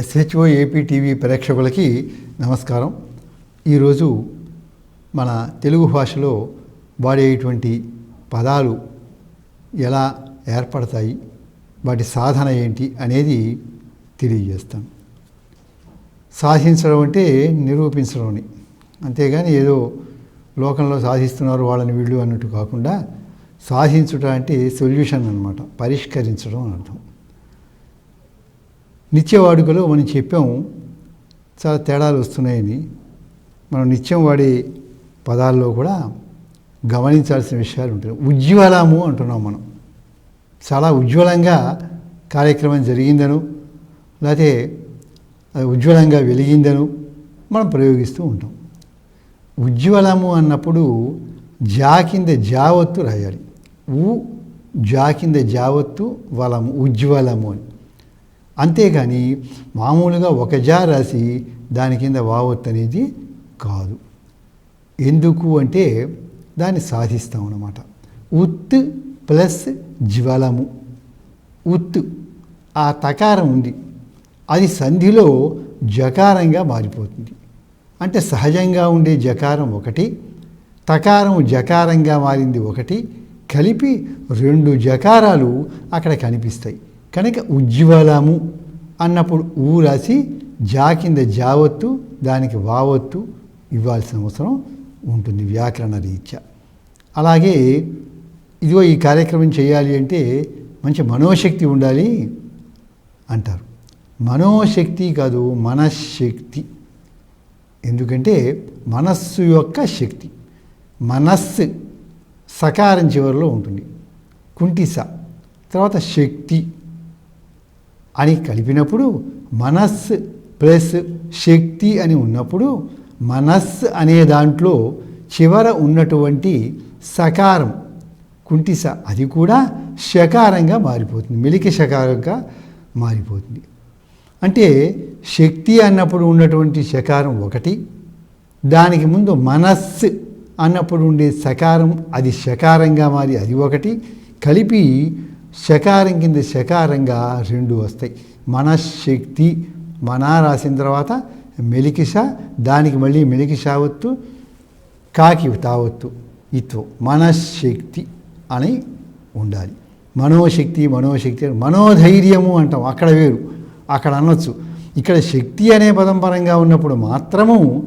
SHO AP TV ప్రేక్షకులకి నమస్కారం. ఈరోజు మన తెలుగు భాషలో వాడేటువంటి పదాలు ఎలా ఏర్పడతాయి వాటి సాధన ఏంటి అనేది తెలియజేస్తాను సాధించడం అంటే నిరూపించడం అని అంతేగాని ఏదో లోకంలో సాధిస్తున్నారు వాళ్ళని వీళ్ళు అన్నట్టు కాకుండా సాధించుట అంటే సొల్యూషన్ అనమాట పరిష్కరించడం అని అర్థం. నిత్య వాడుకలో మనం చెప్పాం చాలా తేడాలు వస్తున్నాయని. మనం నిత్యం వాడే పదాల్లో కూడా గమనించాల్సిన విషయాలు ఉంటాయి. ఉజ్వలము అంటున్నాం మనం. చాలా ఉజ్వలంగా కార్యక్రమం జరిగిందను లేకపోతే అది ఉజ్వలంగా వెలిగిందను మనం ప్రయోగిస్తూ ఉంటాం. ఉజ్వలము అన్నప్పుడు జా కింద జావత్తు రాయాలి. ఉ జా కింద జావత్తు వలము ఉజ్వలము అని. అంతేగాని మామూలుగా ఒక జా రాసి దాని కింద వావత్తు అనేది కాదు. ఎందుకు అంటే దాన్ని సాధిస్తాం అన్నమాట. ఉత్ ప్లస్ జ్వలము. ఉత్ ఆ తకారం ఉంది. అది సంధిలో జకారంగా మారిపోతుంది. అంటే సహజంగా ఉండే జకారం ఒకటి తకారం జకారంగా మారింది ఒకటి కలిపి రెండు జకారాలు అక్కడ కనిపిస్తాయి. కనుక ఉజ్వలము అన్నప్పుడు ఊ రాసి జా కింద జావత్తు దానికి వావత్తు ఇవ్వాల్సిన అవసరం ఉంటుంది వ్యాకరణ రీత్యా. అలాగే ఇదిగో ఈ కార్యక్రమం చేయాలి అంటే మంచి మనోశక్తి ఉండాలి అంటారు. మనోశక్తి కాదు మనశ్శక్తి. ఎందుకంటే మనస్సు యొక్క శక్తి. మనస్సు సకారం చివరిలో ఉంటుంది. కుంటిస తర్వాత శక్తి. అని కలిపినప్పుడు మనస్సు ప్లస్ శక్తి అని ఉన్నప్పుడు మనస్సు అనే దాంట్లో చివర ఉన్నటువంటి సకారం కుంటిస అది కూడా శకారంగా మారిపోతుంది మెలిక శకారంగా మారిపోతుంది. అంటే శక్తి అన్నప్పుడు ఉన్నటువంటి శకారం ఒకటి దానికి ముందు మనస్సు అన్నప్పుడు ఉండే సకారం అది శకారంగా మారి అది ఒకటి కలిపి శకారం కింద శకారంగా రెండు వస్తాయి. మనశ్శక్తి మన రాసిన తర్వాత మెలికిష దానికి మళ్ళీ మెలికిషావత్తు కాకి తావత్తు ఇత్వం మనశ్శక్తి అని ఉండాలి. మనోశక్తి మనోశక్తి మనోధైర్యము అంటాం. అక్కడ వేరు. అక్కడ అనొచ్చు. ఇక్కడ శక్తి అనే పదం పరంగా ఉన్నప్పుడు మాత్రము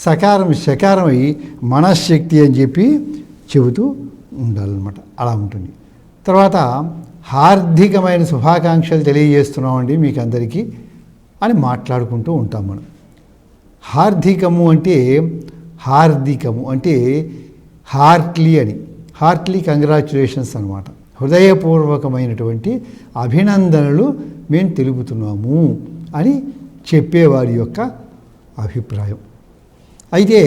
సకారం శకారం మనశ్శక్తి అని చెప్పి చెబుతూ ఉండాలన్నమాట. అలా ఉంటుంది. తర్వాత హార్దికమైన శుభాకాంక్షలు తెలియజేస్తున్నామండి మీకు అందరికీ అని మాట్లాడుకుంటూ ఉంటాం మనం. హార్దికము అంటే హార్దికము అంటే హార్ట్లీ అని హార్ట్లీ కంగ్రాచులేషన్స్ అనమాట హృదయపూర్వకమైనటువంటి అభినందనలు మేము తెలుపుతున్నాము అని చెప్పేవారి యొక్క అభిప్రాయం. అయితే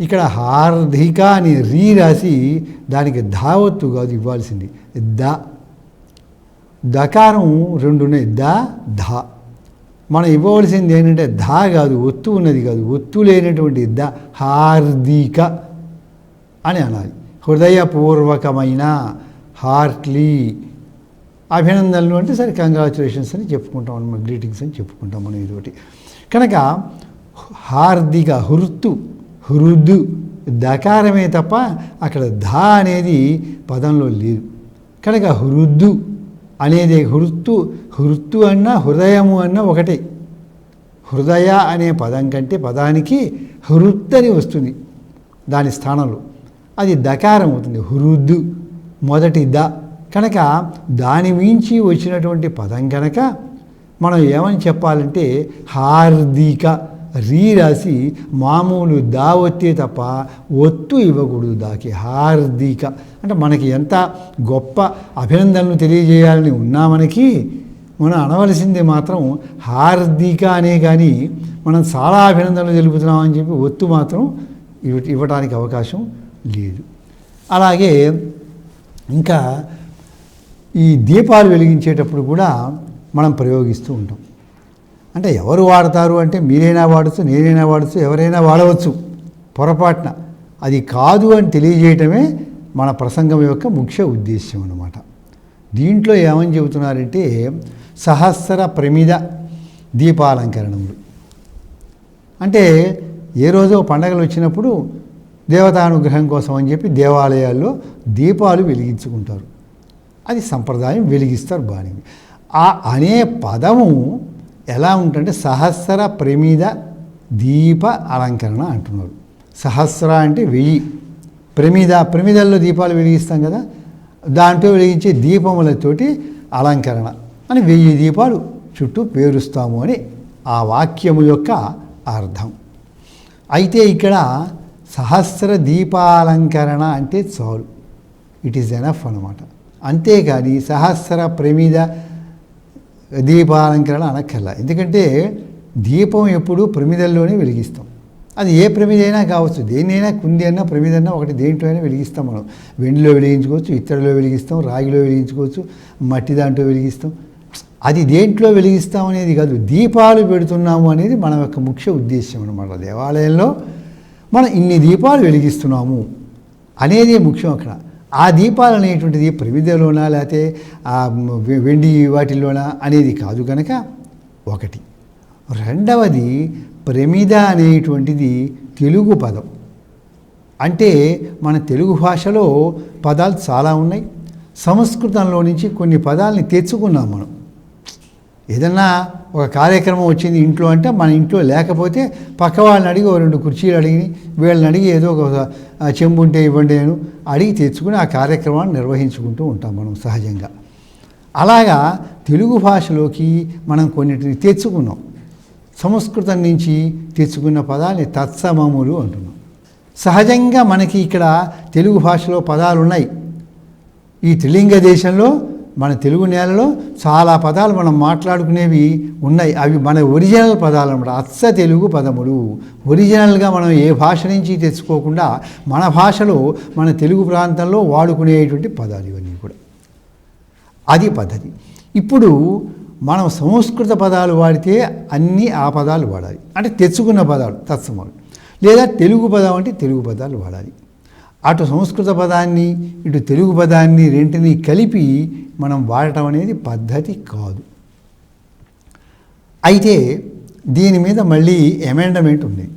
ఇక్కడ హార్దిక అని రీ రాసి దానికి ధావత్తు కాదు ఇవ్వాల్సింది. ద. దకారం రెండు ఉన్నాయి. ద ధ. మనం ఇవ్వవలసింది ఏంటంటే ధా కాదు ఒత్తు ఉన్నది కాదు. ఒత్తు లేనటువంటి ద హార్దిక అని అనాలి. హృదయపూర్వకమైన హార్ట్లీ అభినందనలు అంటే సరే కంగ్రాచులేషన్స్ అని చెప్పుకుంటాం మనం గ్రీటింగ్స్ అని చెప్పుకుంటాం మనం ఇదొకటి కనుక హార్దిక హృత్తు హృదు దకారమే తప్ప అక్కడ ధా అనేది పదంలో లేదు. కనుక హృద్దు అనేది హృత్తు హృత్తు అన్న హృదయము అన్న ఒకటే. హృదయ అనే పదం కంటే పదానికి హృత్తని వస్తుంది దాని స్థానంలో. అది దకారం అవుతుంది. హృద్దు మొదటి ద. కనుక దాని మించి వచ్చినటువంటి పదం కనుక మనం ఏమని చెప్పాలంటే హార్దిక రీ రాసి మామూలు దా ఒత్తే తప్ప ఒత్తు ఇవ్వకూడదు దాకి. హార్దిక. అంటే మనకి ఎంత గొప్ప అభినందనలు తెలియజేయాలని ఉన్నా మనకి మనం అనవలసింది మాత్రం హార్దిక అనే కానీ మనం చాలా అభినందనలు తెలుపుతున్నామని చెప్పి ఒత్తు మాత్రం ఇవ్వ ఇవ్వడానికి అవకాశం లేదు. అలాగే ఇంకా ఈ దీపాలు వెలిగించేటప్పుడు కూడా మనం ప్రయోగిస్తూ ఉంటాం. అంటే ఎవరు వాడతారు అంటే మీరైనా వాడచ్చు నేనైనా వాడచ్చు ఎవరైనా వాడవచ్చు. పొరపాటున. అది కాదు అని తెలియజేయటమే మన ప్రసంగం యొక్క ముఖ్య ఉద్దేశ్యం అన్నమాట. దీంట్లో ఏమని చెబుతున్నారంటే సహస్ర ప్రమిద దీపాలంకరణములు. అంటే ఏ రోజో పండగలు వచ్చినప్పుడు దేవతానుగ్రహం కోసం అని చెప్పి దేవాలయాల్లో దీపాలు వెలిగించుకుంటారు. అది సంప్రదాయం వెలిగిస్తారు బాణి ఆ అనే పదము ఎలా ఉంటుందంటే సహస్ర ప్రమిద దీప అలంకరణ అంటున్నారు. సహస్ర అంటే వెయ్యి. ప్రమిద ప్రమిదల్లో దీపాలు వెలిగిస్తాం కదా దాంట్లో వెలిగించే దీపములతోటి అలంకరణ. అని వెయ్యి దీపాలు చుట్టూ పేరుస్తాము అని ఆ వాక్యము యొక్క అర్థం. అయితే ఇక్కడ సహస్ర దీపాలంకరణ అంటే చాలు. ఇట్ ఈస్ ఎనఫ్ అనమాట అంతేకాని సహస్ర ప్రమిద దీపాలంకరణ అనక్కర్లా ఎందుకంటే దీపం ఎప్పుడు ప్రమిదల్లోనే వెలిగిస్తాం. అది ఏ ప్రమిద అయినా కావచ్చు. దేన్నైనా కుంది అన్నా ప్రమిదన్నా ఒకటి దేంట్లో అయినా వెలిగిస్తాం మనం. వెండిలో వెలిగించుకోవచ్చు ఇత్తడిలో వెలిగిస్తాం రాగిలో వెలిగించుకోవచ్చు మట్టి దాంట్లో వెలిగిస్తాం. అది దేంట్లో వెలిగిస్తాం అనేది కాదు. దీపాలు పెడుతున్నాము అనేది మన యొక్క ముఖ్య ఉద్దేశం అనమాట దేవాలయంలో మనం ఇన్ని దీపాలు వెలిగిస్తున్నాము అనేది ముఖ్యం అక్కడ. ఆ దీపాలు అనేటువంటిది ప్రమిదలోనా లేకపోతే ఆ వెండి వాటిల్లోనా అనేది కాదు కనుక ఒకటి. రెండవది ప్రమిద అనేటువంటిది తెలుగు పదం. అంటే మన తెలుగు భాషలో పదాలు చాలా ఉన్నాయి. సంస్కృతంలో నుంచి కొన్ని పదాలని తెచ్చుకున్నాం మనం. ఏదన్నా ఒక కార్యక్రమం వచ్చింది ఇంట్లో అంటే మన ఇంట్లో లేకపోతే పక్క వాళ్ళని అడిగి ఓ రెండు కుర్చీలు అడిగి వీళ్ళని అడిగి ఏదో ఒక చెంబు ఉంటే ఇవ్వండి నేను అడిగి తెచ్చుకుని ఆ కార్యక్రమాన్ని నిర్వహించుకుంటూ ఉంటాం మనం సహజంగా. అలాగా తెలుగు భాషలోకి మనం కొన్నిటిని తెచ్చుకున్నాం. సంస్కృతం నుంచి తెచ్చుకున్న పదాన్ని తత్సమములు అంటున్నాం. సహజంగా మనకి ఇక్కడ తెలుగు భాషలో పదాలు ఉన్నాయి ఈ త్రిలింగ దేశంలో మన తెలుగు నేలలో చాలా పదాలు మనం మాట్లాడుకునేవి ఉన్నాయి. అవి మన ఒరిజినల్ పదాలు అనమాట అచ్చ తెలుగు పదములు. ఒరిజినల్గా మనం ఏ భాష నుంచి తెచ్చుకోకుండా మన భాషలో మన తెలుగు ప్రాంతంలో వాడుకునేటువంటి పదాలు ఇవన్నీ కూడా. అది పద్ధతి. ఇప్పుడు మనం సంస్కృత పదాలు వాడితే అన్నీ ఆ పదాలు వాడాలి. అంటే తెచ్చుకున్న పదాలు తత్సమాలు లేదా తెలుగు పదం అంటే తెలుగు పదాలు వాడాలి. అటు సంస్కృత పదాన్ని ఇటు తెలుగు పదాన్ని రెంటిని కలిపి మనం వాడటం అనేది పద్ధతి కాదు. అయితే దీని మీద మళ్ళీ అమెండమెంట్ ఉంది.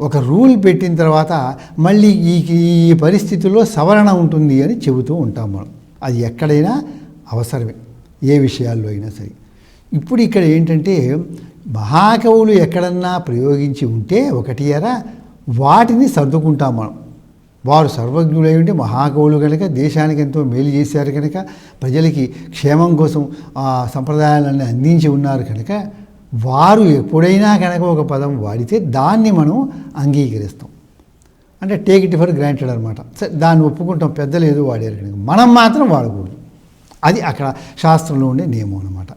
ఒక రూల్ పెట్టిన తర్వాత మళ్ళీ ఈ ఈ పరిస్థితుల్లో సవరణ ఉంటుంది అని చెబుతూ ఉంటాం మనం. అది ఎక్కడైనా అవసరమే ఏ విషయాల్లో అయినా సరే. ఇప్పుడు ఇక్కడ ఏంటంటే మహాకవులు ఎక్కడన్నా ప్రయోగించి ఉంటే ఒకటి ఎరా వాటిని సర్దుకుంటాం మనం. వారు సర్వజ్ఞులై ఉంటే మహాకవులు కనుక దేశానికి ఎంతో మేలు చేశారు కనుక ప్రజలకి క్షేమం కోసం సంప్రదాయాలన్నీ అందించి ఉన్నారు కనుక వారు ఎప్పుడైనా కనుక ఒక పదం వాడితే దాన్ని మనం అంగీకరిస్తాం. అంటే టేక్ ఇట్ ఫర్ గ్రాంటెడ్ అనమాట సరే దాన్ని ఒప్పుకుంటాం పెద్దలు ఏదో వాడారు కనుక మనం మాత్రం వాడకూడదు. అది అక్కడ శాస్త్రంలో ఉండే నియమం అనమాట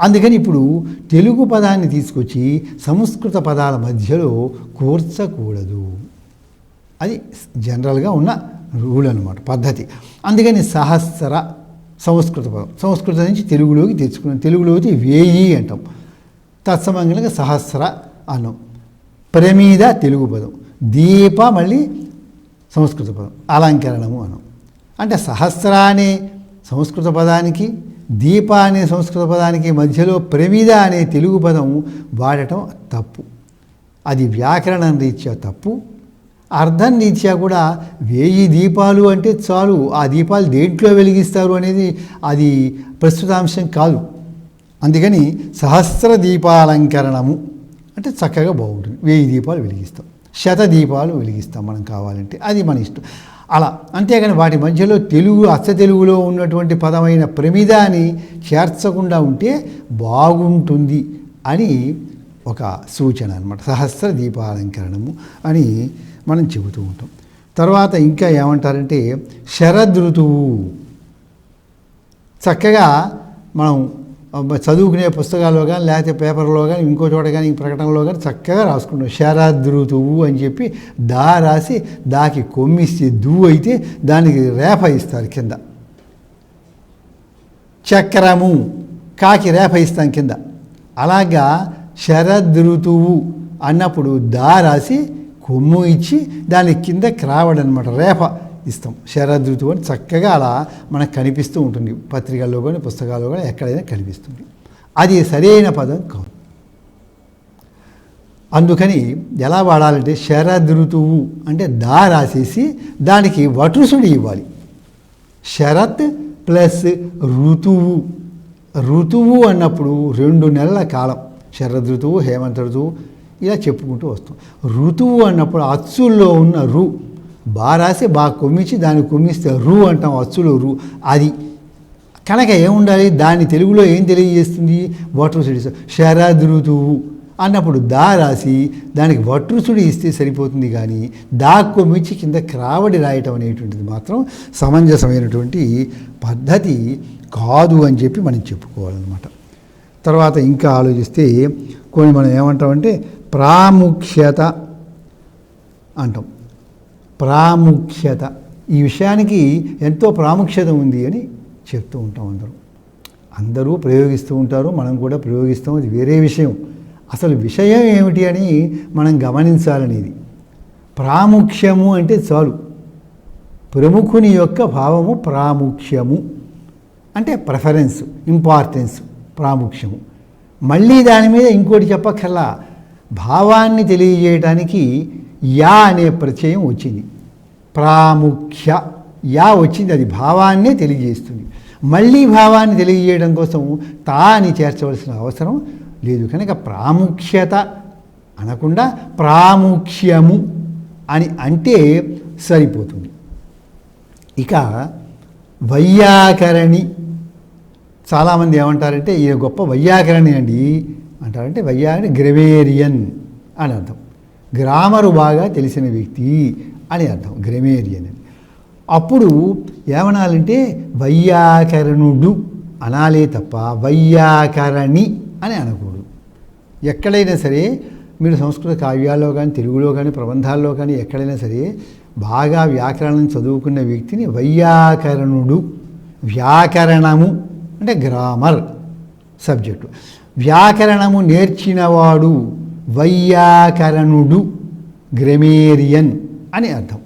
అందుకని ఇప్పుడు తెలుగు పదాన్ని తీసుకొచ్చి సంస్కృత పదాల మధ్యలో కూర్చకూడదు. అది జనరల్గా ఉన్న రూల్ అనమాట పద్ధతి. అందుకని సహస్ర సంస్కృత పదం. సంస్కృతం నుంచి తెలుగులోకి తెచ్చుకున్నాం. తెలుగులోకి వేయి అంటాం. తత్సమంగళంగా సహస్ర అనం ప్రమీద తెలుగు పదం. దీప మళ్ళీ సంస్కృత పదం. అలంకరణము అనం అంటే సహస్ర అనే సంస్కృత పదానికి దీప అనే సంస్కృత పదానికి మధ్యలో ప్రమిద అనే తెలుగు పదం వాడటం తప్పు. అది వ్యాకరణ రీత్యా తప్పు. అర్థం రీత్యా కూడా వేయి దీపాలు అంటే చాలు ఆ దీపాలు దేంట్లో వెలిగిస్తారు అనేది అది ప్రస్తుతాంశం కాదు. అందుకని సహస్ర దీపాలంకరణము అంటే చక్కగా బాగుంటుంది. వెయ్యి దీపాలు వెలిగిస్తాం. శత దీపాలు వెలిగిస్తాం మనం కావాలంటే. అది మన ఇష్టం. అలా అంతేగాని వాటి మధ్యలో తెలుగు అచ్చ తెలుగులో ఉన్నటువంటి పదమైన ప్రమిదాన్ని చేర్చకుండా ఉంటే బాగుంటుంది అని ఒక సూచన అనమాట సహస్ర దీపాలంకరణము అని మనం చెబుతూ ఉంటాం. తర్వాత ఇంకా ఏమంటారంటే శరదృతువు చక్కగా మనం చదువుకునే పుస్తకాల్లో కానీ లేకపోతే పేపర్లో కానీ ఇంకో చోట కానీ ప్రకటనలో కానీ చక్కగా రాసుకుంటాం. శరదృతువు అని చెప్పి దా రాసి దాకి కొమ్మిస్తే దూ అయితే దానికి రేప ఇస్తారు కింద. చక్రము కాకి రేప ఇస్తాం కింద. అలాగా శరదృతువు అన్నప్పుడు దా రాసి కొమ్ము ఇచ్చి దాని కింద క్రావడ్ అనమాట రేప ఇస్తాం. శరదృతువు అని చక్కగా అలా మనకు కనిపిస్తూ ఉంటుంది. పత్రికల్లో కానీ పుస్తకాల్లో కానీ ఎక్కడైనా కనిపిస్తుంది. అది సరైన పదం కాదు. అందుకని ఎలా వాడాలంటే శరదృతువు అంటే దా రాసేసి దానికి వటుసుడు ఇవ్వాలి. శరత్ ప్లస్ ఋతువు. ఋతువు అన్నప్పుడు రెండు నెలల కాలం. శరదృతువు హేమంత ఋతువు ఇలా చెప్పుకుంటూ వస్తాం. ఋతువు అన్నప్పుడు అచ్చుల్లో ఉన్న రు బా రాసి బాగా కొమ్మించి దాన్ని కొమ్మిస్తే రు అంటాం అచ్చులో రు. అది కనుక ఏముండాలి? దాన్ని తెలుగులో ఏం తెలియజేస్తుంది? వట్రుసుడి శరద్ ఋతువు అన్నప్పుడు దా రాసి దానికి వట్రుసుడి ఇస్తే సరిపోతుంది కానీ దా కొమ్మించి కింద క్రావడి రాయటం అనేటువంటిది మాత్రం సమంజసమైనటువంటి పద్ధతి కాదు అని చెప్పి మనం చెప్పుకోవాలన్నమాట. తర్వాత ఇంకా ఆలోచిస్తే కొన్ని మనం ఏమంటామంటే ప్రాముఖ్యత అంటాం. ప్రాముఖ్యత. ఈ విషయానికి ఎంతో ప్రాముఖ్యత ఉంది అని చెప్తూ ఉంటాం అందరూ. అందరూ ప్రయోగిస్తూ ఉంటారు మనం కూడా ప్రయోగిస్తాం అది వేరే విషయం. అసలు విషయం ఏమిటి అని మనం గమనించాలనేది. ప్రాముఖ్యము అంటే చాలు. ప్రముఖుని యొక్క భావము ప్రాముఖ్యము. అంటే ప్రిఫరెన్స్ ఇంపార్టెన్స్ ప్రాముఖ్యము. మళ్ళీ దాని మీద ఇంకోటి చెప్పక్కర్లా. భావాన్ని తెలియజేయడానికి యా అనే ప్రత్యయం వచ్చింది. ప్రాముఖ్య యా వచ్చింది. అది భావాన్నే తెలియజేస్తుంది. మళ్ళీ భావాన్ని తెలియజేయడం కోసం తా అని చేర్చవలసిన అవసరం లేదు. కనుక ప్రాముఖ్యత అనకుండా ప్రాముఖ్యము అని అంటే సరిపోతుంది. ఇక వైయాకరణి చాలామంది ఏమంటారంటే ఈ గొప్ప వైయాకరణి అండి. అంటారంటే అంటే గ్రెవేరియన్ అని అర్థం. గ్రామరు బాగా తెలిసిన వ్యక్తి అని అర్థం గ్రెమేరియన్ అని అప్పుడు ఏమనాలంటే వైయాకరణుడు అనాలే తప్ప వైయాకరణి అని అనకూడదు. ఎక్కడైనా సరే మీరు సంస్కృత కావ్యాల్లో కానీ తెలుగులో కానీ ప్రబంధాల్లో కానీ ఎక్కడైనా సరే బాగా వ్యాకరణం చదువుకున్న వ్యక్తిని వైయాకరణుడు వ్యాకరణము అంటే గ్రామర్ సబ్జెక్టు. వ్యాకరణము నేర్చినవాడు వైయాకరణుడు గ్రెమేరియన్ అని అర్థం.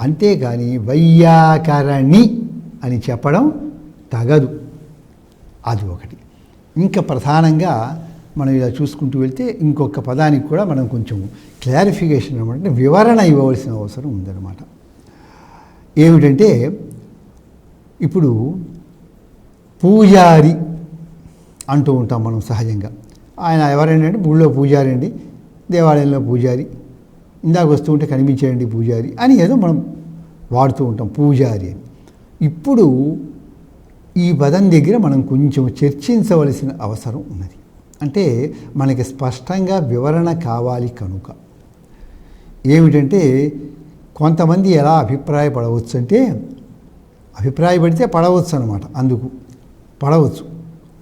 అంతేకాని వైయాకరణి అని చెప్పడం తగదు. అది ఒకటి. ఇంకా ప్రధానంగా మనం ఇలా చూసుకుంటూ వెళ్తే ఇంకొక పదానికి కూడా మనం కొంచెం క్లారిఫికేషన్ అనమాట అంటే వివరణ ఇవ్వవలసిన అవసరం ఉందన్నమాట. ఏమిటంటే ఇప్పుడు పూజారి అంటూ ఉంటాం మనం సహజంగా. ఆయన ఎవరైనా ఊళ్ళో పూజారి అండి దేవాలయంలో పూజారి ఇందాక వస్తూ ఉంటే కనిపించేయండి పూజారి అని ఏదో మనం వాడుతూ ఉంటాం పూజారి అని. ఇప్పుడు ఈ పదం దగ్గర మనం కొంచెం చర్చించవలసిన అవసరం ఉన్నది. అంటే మనకి స్పష్టంగా వివరణ కావాలి కనుక. ఏమిటంటే కొంతమంది ఎలా అభిప్రాయపడవచ్చు అంటే అభిప్రాయపడితే పడవచ్చు అనమాట అందుకు. పడవచ్చు.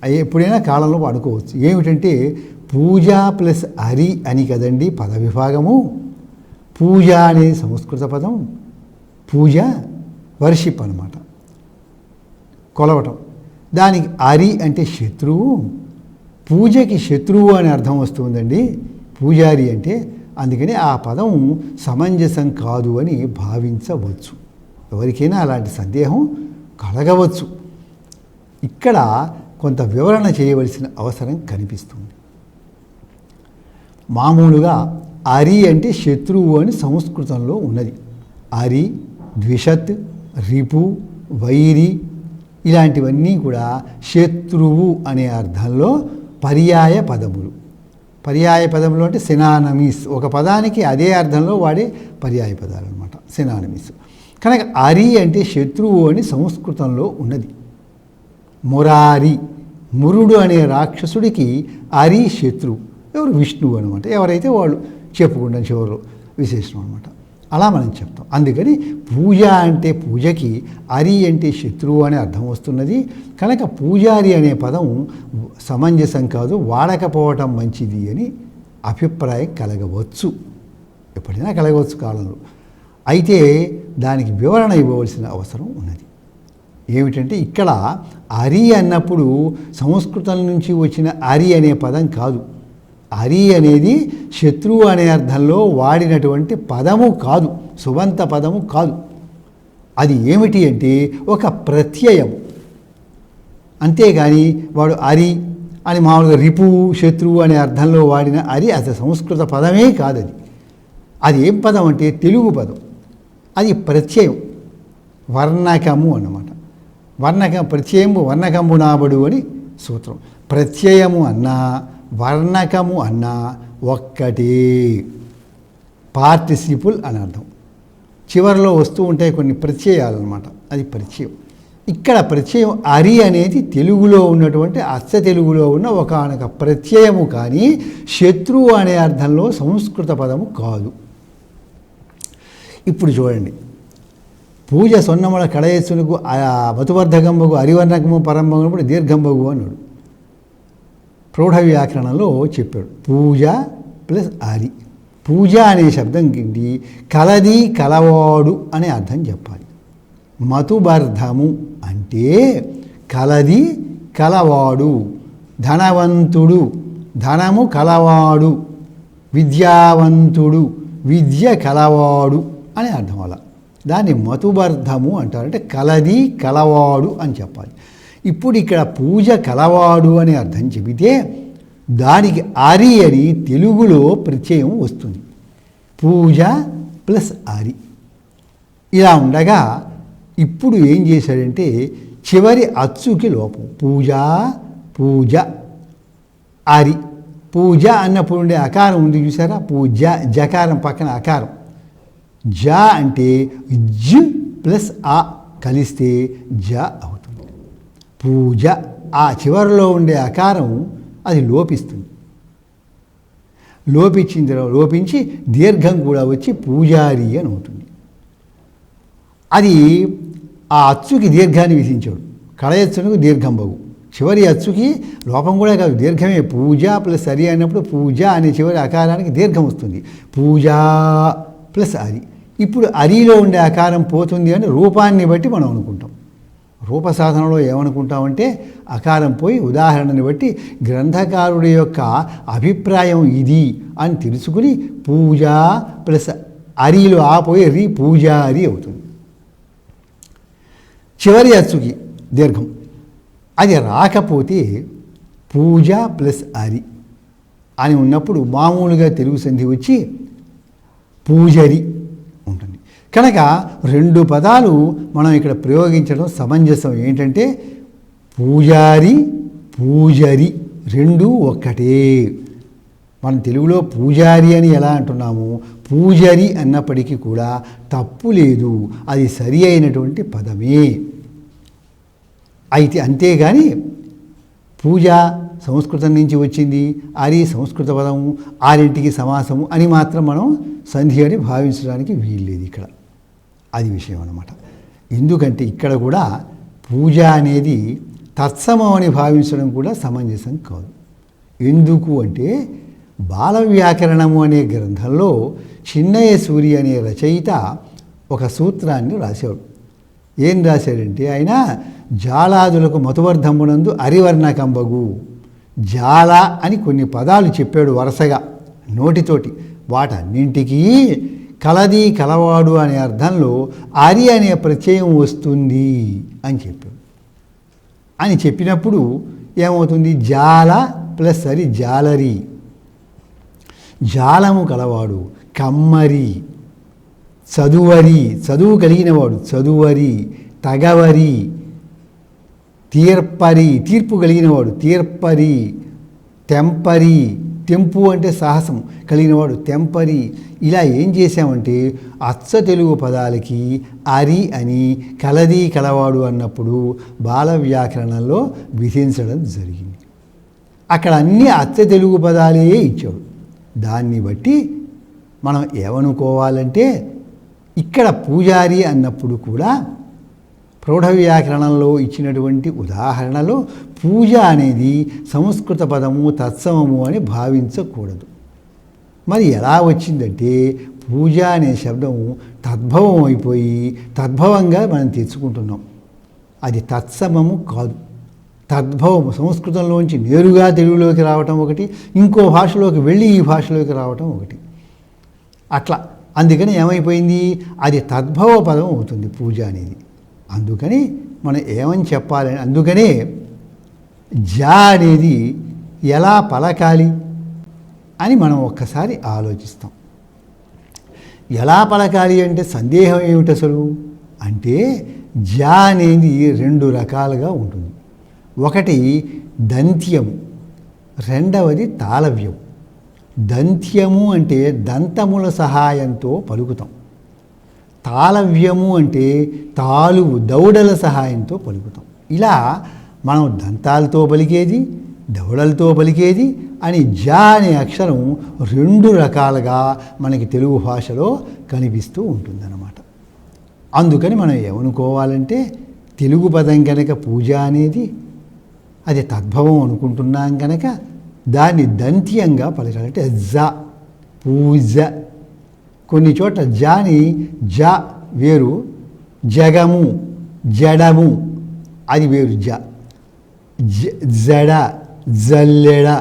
ఎప్పుడైనా కాలంలో వాడుకోవచ్చు. ఏమిటంటే పూజ ప్లస్ హరి అని కదండి పద విభాగము పూజ అనేది సంస్కృత పదం. పూజ వర్షిప్ అనమాట కొలవటం. దానికి అరి అంటే శత్రువు. పూజకి శత్రువు అని అర్థం వస్తుందండి. పూజారి అంటే అందుకని ఆ పదం సమంజసం కాదు అని భావించవచ్చు. ఎవరికైనా అలాంటి సందేహం కలగవచ్చు. ఇక్కడ కొంత వివరణ చేయవలసిన అవసరం కనిపిస్తుంది. మామూలుగా అరి అంటే శత్రువు అని సంస్కృతంలో ఉన్నది. అరి ద్విషత్ రిపు వైరి ఇలాంటివన్నీ కూడా శత్రువు అనే అర్థంలో పర్యాయ పదములు. పర్యాయ పదములు అంటే సినానమీస్ ఒక పదానికి అదే అర్థంలో వాడే పర్యాయ పదాలు అనమాట సినానమీస్ కనుక అరి అంటే శత్రువు అని సంస్కృతంలో ఉన్నది. మొరారి. మురుడు అనే రాక్షసుడికి అరి శత్రువు ఎవరు? విష్ణువు అనమాట ఎవరైతే వాళ్ళు చెప్పుకుంటాం చివరిలో విశేషం అనమాట అలా మనం చెప్తాం. అందుకని పూజ అంటే పూజకి అరి అంటే శత్రువు అనే అర్థం వస్తున్నది. కనుక పూజారి అనే పదం సమంజసం కాదు వాడకపోవటం మంచిది అని అభిప్రాయం కలగవచ్చు. ఎప్పుడైనా కలగవచ్చు కాలంలో. అయితే దానికి వివరణ ఇవ్వవలసిన అవసరం ఉన్నది. ఏమిటంటే ఇక్కడ అరి అన్నప్పుడు సంస్కృతం నుంచి వచ్చిన అరి అనే పదం కాదు. అరి అనేది శత్రువు అనే అర్థంలో వాడినటువంటి పదము కాదు. సువంత పదము కాదు. అది ఏమిటి అంటే ఒక ప్రత్యయం అంతేగాని వాడు అరి అని మామూలుగా రిపు శత్రువు అనే అర్థంలో వాడిన అరి అది సంస్కృత పదమే కాదది. అది అది ఏం పదం అంటే తెలుగు పదం. అది ప్రత్యయం. వర్ణకము అన్నమాట. వర్ణకం ప్రత్యయము వర్ణకము నాబడు అని సూత్రం. ప్రత్యయము అన్నా వర్ణకము అన్నా ఒక్కటి. పార్టిసిపుల్ అని అర్థం. చివరిలో వస్తూ ఉంటాయి కొన్ని ప్రత్యయాలు అనమాట అది పరిచయం. ఇక్కడ ప్రత్యయం అరి అనేది తెలుగులో ఉన్నటువంటి అచ్చ తెలుగులో ఉన్న ఒకనొక ప్రత్యయము కానీ శత్రువు అనే అర్థంలో సంస్కృత పదము కాదు. ఇప్పుడు చూడండి. పూజ సొన్నముల కడయస్సునకు మతువర్ధకంబగు అరివర్ణకము పరంబగునప్పుడు దీర్ఘంబగు అన్నాడు. ప్రౌఢ వ్యాకరణంలో చెప్పాడు పూజ ప్లస్ అరి. పూజ అనే శబ్దం కింది కలది కలవాడు అనే అర్థం చెప్పాలి. మతుబర్ధము అంటే కలది కలవాడు ధనవంతుడు ధనము కలవాడు విద్యావంతుడు విద్య కలవాడు అనే అర్థం అలా. దాన్ని మతుబర్ధము అంటారు. అంటే కలది కలవాడు అని చెప్పాలి. ఇప్పుడు ఇక్కడ పూజ కలవాడు అని అర్థం చెబితే దానికి ఆరి అని తెలుగులో ప్రత్యయం వస్తుంది. పూజ ప్లస్ ఆరి ఇలా ఉండగా ఇప్పుడు ఏం చేశాడంటే చివరి అచ్చుకి లోపం. పూజ పూజ ఆరి పూజ అన్నప్పుడు ఉండే అకారం ఉంది చూసారా? పూజ జకారం పక్కన అకారం. జ అంటే జ ప్లస్ ఆ కలిస్తే జ అవుతుంది. పూజ ఆ చివరిలో ఉండే అకారం అది లోపిస్తుంది. లోపించిన తర్వాత లోపించి దీర్ఘం కూడా వచ్చి పూజారి అని అవుతుంది. అది ఆ అచ్చుకి దీర్ఘాన్ని విధించాడు. కళయచ్చునకు దీర్ఘం బగు చివరి అచ్చుకి లోపం కూడా కాదు దీర్ఘమే. పూజ ప్లస్ సరి అయినప్పుడు పూజ అనే చివరి అకారానికి దీర్ఘం వస్తుంది. పూజ ప్లస్ అరి ఇప్పుడు అరిలో ఉండే ఆకారం పోతుంది అని రూపాన్ని బట్టి మనం అనుకుంటాం. రూప సాధనలో ఏమనుకుంటామంటే అకారం పోయి ఉదాహరణని బట్టి గ్రంథకారుడి యొక్క అభిప్రాయం ఇది అని తెలుసుకుని పూజ ప్లస్ అరిలో ఆపోయి రి పూజారి అవుతుంది. చివరి అచ్చుకి దీర్ఘం. అది రాకపోతే పూజ ప్లస్ అరి అని ఉన్నప్పుడు మామూలుగా తెలుగు సంధి వచ్చి పూజరి ఉంటుంది. కనుక రెండు పదాలు మనం ఇక్కడ ప్రయోగించడం సమంజసం. ఏంటంటే పూజారి పూజరి రెండు ఒక్కటే. మనం తెలుగులో పూజారి అని ఎలా అంటున్నాము? పూజరి అన్నప్పటికీ కూడా తప్పు లేదు. అది సరి అయినటువంటి పదమే. అయితే అంతేగాని పూజ సంస్కృతం నుంచి వచ్చింది. అరి సంస్కృత పదము ఆరింటికి సమాసము అని మాత్రం మనం సంధి అని భావించడానికి వీల్లేదు ఇక్కడ. అది విషయం అనమాట ఎందుకంటే ఇక్కడ కూడా పూజ అనేది తత్సమం అని భావించడం కూడా సమంజసం కాదు. ఎందుకు అంటే బాల వ్యాకరణము అనే గ్రంథంలో చిన్నయ్య సూరి అనే రచయిత ఒక సూత్రాన్ని రాశాడు ఏం రాశాడంటే ఆయన జాలాదులకు మతువర్ధమునందు అరివర్ణకంబగు. జాల అని కొన్ని పదాలు చెప్పాడు వరుసగా నోటితోటి. వాటన్నింటికీ కలది కలవాడు అనే అర్థంలో అరి అనే ప్రత్యయం వస్తుంది అని చెప్పాడు. అని చెప్పినప్పుడు ఏమవుతుంది? జాల ప్లస్ అరి జాలరి. జాలము కలవాడు కమ్మరి చదువరి. చదువు కలిగినవాడు చదువరి తగవరి. తీర్పరి తీర్పు కలిగినవాడు తీర్పరి తెంపరి తెంపు అంటే సాహసం కలిగినవాడు తెంపరి. ఇలా ఏం చేశామంటే అచ్చ తెలుగు పదాలకి అరి అని కలది కలవాడు అన్నప్పుడు బాల వ్యాకరణంలో విధించడం జరిగింది. అక్కడ అన్ని అచ్చ తెలుగు పదాలే ఇచ్చాడు. దాన్ని బట్టి మనం ఏమనుకోవాలంటే ఇక్కడ పూజారి అన్నప్పుడు కూడా ప్రౌఢ వ్యాకరణంలో ఇచ్చినటువంటి ఉదాహరణలో పూజ అనేది సంస్కృత పదము తత్సమము అని భావించకూడదు. మరి ఎలా వచ్చిందంటే పూజ అనే శబ్దము తద్భవం అయిపోయి తద్భవంగా మనం తెచ్చుకుంటున్నాం. అది తత్సమము కాదు. తద్భవం సంస్కృతంలోంచి నేరుగా తెలుగులోకి రావటం ఒకటి ఇంకో భాషలోకి వెళ్ళి ఈ భాషలోకి రావటం ఒకటి. అట్లా. అందుకని ఏమైపోయింది? అది తద్భవ పదం అవుతుంది పూజ అనేది. అందుకని మనం ఏమని చెప్పాలని అందుకనే జా అనేది ఎలా పలకాలి అని మనం ఒక్కసారి ఆలోచిస్తాం. ఎలా పలకాలి అంటే సందేహం ఏమిటి అసలు? అంటే జా అనేది రెండు రకాలుగా ఉంటుంది. ఒకటి దంత్యము రెండవది తాళవ్యం. దంత్యము అంటే దంతముల సహాయంతో పలుకుతాం. తాళవ్యము అంటే తాలువు దౌడల సహాయంతో పలుకుతాం. ఇలా మనం దంతాలతో పలికేది దౌడలతో పలికేది అని జా అనే అక్షరం రెండు రకాలుగా మనకి తెలుగు భాషలో కనిపిస్తూ ఉంటుందన్నమాట. అందుకని మనం ఏమనుకోవాలంటే తెలుగు పదం కనుక పూజ అనేది అది తద్భవం అనుకుంటున్నాం కనుక దాన్ని దంత్యంగా పలకాలంటే జ పూజ కొన్ని చోట్ల జాని జ వేరు జగము జడము అది వేరు జ. జ- జడ జల్లెడ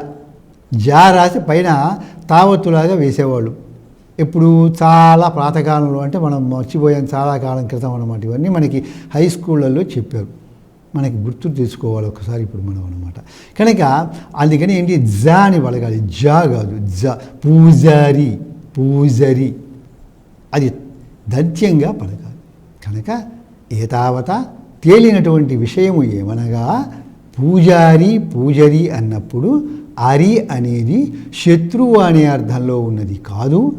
జా రాసి పైన తావత్తులాగా వేసేవాళ్ళు. ఇప్పుడు చాలా ప్రాతకాలంలో అంటే మనం మర్చిపోయాం చాలా కాలం క్రితం అనమాట ఇవన్నీ మనకి హై స్కూళ్ళల్లో చెప్పారు. మనకి గుర్తు తెచ్చుకోవాలి ఒకసారి ఇప్పుడు మనం అనమాట కనుక అందుకని ఏంటి? జ అని పలకాలి. జా కాదు. జ. పూజారి. పూజరి. అది దత్యంగా పలకాలి. కనుక ఏతావత తేలినటువంటి విషయము ఏమనగా పూజారి పూజరి అన్నప్పుడు అరి అనేది శత్రువు అనే అర్థంలో ఉన్నది కాదు.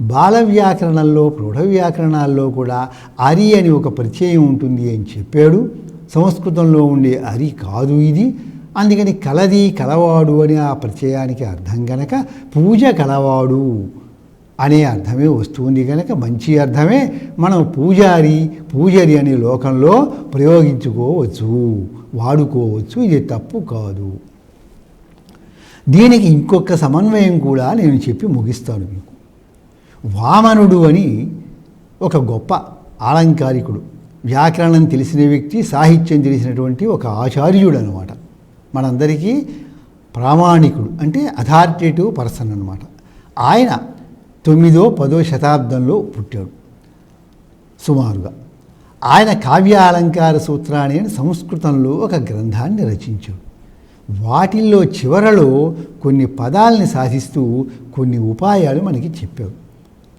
బాల వ్యాకరణంలో ప్రౌఢ వ్యాకరణాల్లో కూడా అరి అని ఒక పరిచయం ఉంటుంది అని చెప్పాడు. సంస్కృతంలో ఉండే అరి కాదు ఇది. అందుకని కలది కలవాడు అని ఆ పరిచయానికి అర్థం కనుక పూజ కలవాడు. అనే అర్థమే వస్తుంది కనుక మంచి అర్థమే మనం పూజారి పూజారి అనే లోకంలో ప్రయోగించుకోవచ్చు వాడుకోవచ్చు ఇది తప్పు కాదు. దీనికి ఇంకొక సమన్వయం కూడా నేను చెప్పి ముగిస్తాను మీకు. వామనుడు అని ఒక గొప్ప ఆలంకారికుడు వ్యాకరణం తెలిసిన వ్యక్తి సాహిత్యం తెలిసినటువంటి ఒక ఆచార్యుడు అనమాట మనందరికీ ప్రామాణికుడు అంటే అథారిటేటివ్ పర్సన్ అనమాట ఆయన తొమ్మిదో పదో శతాబ్దంలో పుట్టాడు. సుమారుగా. ఆయన కావ్య అలంకార సూత్రాన్ని సంస్కృతంలో ఒక గ్రంథాన్ని రచించాడు. వాటిల్లో చివరలో కొన్ని పదాలని సాధిస్తూ కొన్ని ఉపాయాలు మనకి చెప్పాడు.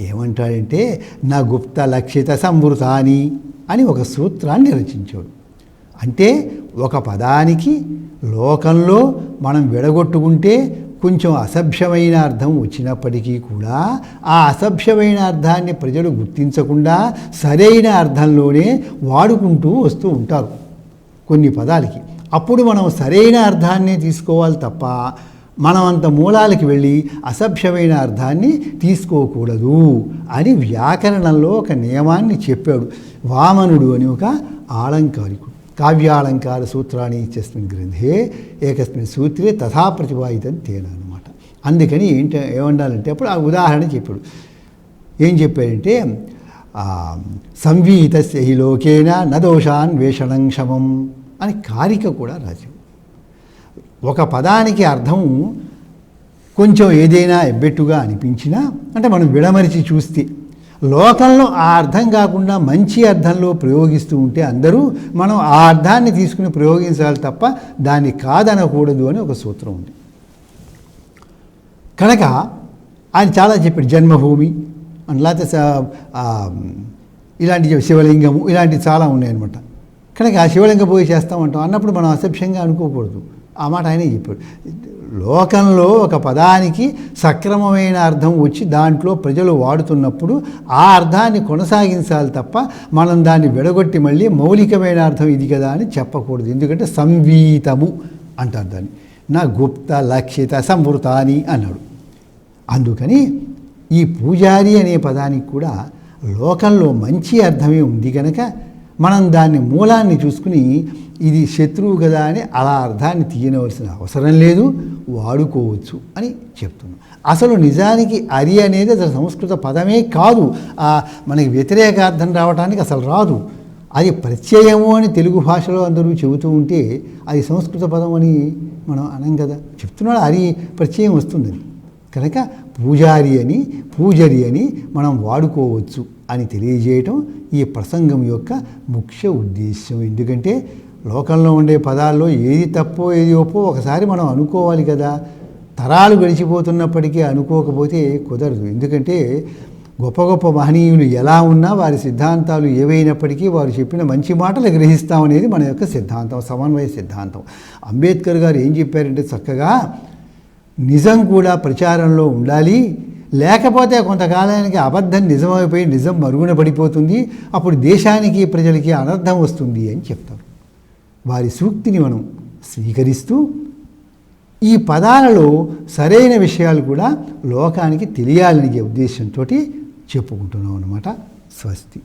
ఏమంటాడంటే నా గుప్త లక్షిత సంవృతాని అని ఒక సూత్రాన్ని రచించాడు. అంటే ఒక పదానికి లోకంలో మనం విడగొట్టుకుంటే కొంచెం అసభ్యమైన అర్థం వచ్చినప్పటికీ కూడా ఆ అసభ్యమైన అర్థాన్ని ప్రజలు గుర్తించకుండా సరైన అర్థంలోనే వాడుకుంటూ వస్తూ ఉంటారు కొన్ని పదాలకి. అప్పుడు మనం సరైన అర్థాన్ని తీసుకోవాలి తప్ప మనం అంత మూలాలకి వెళ్ళి అసభ్యమైన అర్థాన్ని తీసుకోకూడదు అని వ్యాకరణంలో ఒక నియమాన్ని చెప్పాడు వామనుడు అని ఒక ఆలంకారికుడు. కావ్యాలంకార సూత్రాన్ని ఇచ్చేస్మిన్ గ్రంథే ఏకస్మిన్ సూత్రే తథా ప్రతిపాదితం తేన అనమాట అందుకని ఏంటి ఏమండాలంటే అప్పుడు ఆ ఉదాహరణ చెప్పాడు. ఏం చెప్పాడంటే ఆ, సంవీతస్య హి లోకేన నదోషాన్ వేషణం క్షమం అని కారిక కూడా రాశాడు. ఒక పదానికి అర్థం కొంచెం ఏదైనా ఎబ్బెట్టుగా అనిపించినా అంటే మనం విడమరిచి చూస్తే లోకంలో ఆ అర్థం కాకుండా మంచి అర్థంలో ప్రయోగిస్తూ ఉంటే అందరూ మనం ఆ అర్థాన్ని తీసుకుని ప్రయోగించాలి తప్ప దాన్ని కాదనకూడదు అని ఒక సూత్రం ఉంది. కనుక ఆయన చాలా చెప్పాడు జన్మభూమి లేకపోతే ఇలాంటి శివలింగము ఇలాంటివి చాలా ఉన్నాయన్నమాట. కనుక ఆ శివలింగ పోయి చేస్తామంటాం అన్నప్పుడు మనం అసభ్యంగా అనుకోకూడదు. ఆ మాట ఆయనే చెప్పాడు. లోకంలో ఒక పదానికి సక్రమమైన అర్థం వచ్చి దాంట్లో ప్రజలు వాడుతున్నప్పుడు ఆ అర్థాన్ని కొనసాగించాలి తప్ప మనం దాన్ని విడగొట్టి మళ్ళీ మౌలికమైన అర్థం ఇది కదా అని చెప్పకూడదు. ఎందుకంటే సంవీతము అంటారు దాన్ని. నా గుప్త లక్షిత సంవృతాని అన్నాడు. అందుకని ఈ పూజారి అనే పదానికి కూడా లోకంలో మంచి అర్థమే ఉంది కనుక మనం దాన్ని మూలాన్ని చూసుకుని ఇది శత్రువు కదా అని అలా అర్థాన్ని తీయనవలసిన అవసరం లేదు. వాడుకోవచ్చు అని చెప్తున్నాం. అసలు నిజానికి అరి అనేది అసలు సంస్కృత పదమే కాదు. మనకి వ్యతిరేక అర్థం రావడానికి అసలు రాదు. అది ప్రత్యయము అని తెలుగు భాషలో అందరూ చెబుతూ ఉంటే అది సంస్కృత పదం అని మనం అనం కదా. చెప్తున్నాడు అరి ప్రత్యయం వస్తుంది కనుక పూజారి అని పూజరి అని మనం వాడుకోవచ్చు అని తెలియజేయటం ఈ ప్రసంగం యొక్క ముఖ్య ఉద్దేశం ఎందుకంటే లోకంలో ఉండే పదాల్లో ఏది తప్పో ఏది ఒప్పో ఒకసారి మనం అనుకోవాలి కదా. తరాలు గడిచిపోతున్నప్పటికీ అనుకోకపోతే కుదరదు. ఎందుకంటే గొప్ప గొప్ప మహనీయులు ఎలా ఉన్నా వారి సిద్ధాంతాలు ఏవైనప్పటికీ వారు చెప్పిన మంచి మాటలు గ్రహిస్తామనేది మన యొక్క సిద్ధాంతం సమన్వయ సిద్ధాంతం. అంబేద్కర్ గారు ఏం చెప్పారంటే చక్కగా నిజం కూడా ప్రచారంలో ఉండాలి. లేకపోతే కొంతకాలానికి అబద్ధం నిజమైపోయి నిజం మరుగున పడిపోతుంది. అప్పుడు దేశానికి ప్రజలకి అనర్థం వస్తుంది అని చెప్తారు. వారి సూక్తిని మనం స్వీకరిస్తూ ఈ పదాలలో సరైన విషయాలు కూడా లోకానికి తెలియాలనే ఉద్దేశంతో చెప్పుకుంటున్నాం అన్నమాట. స్వస్తి.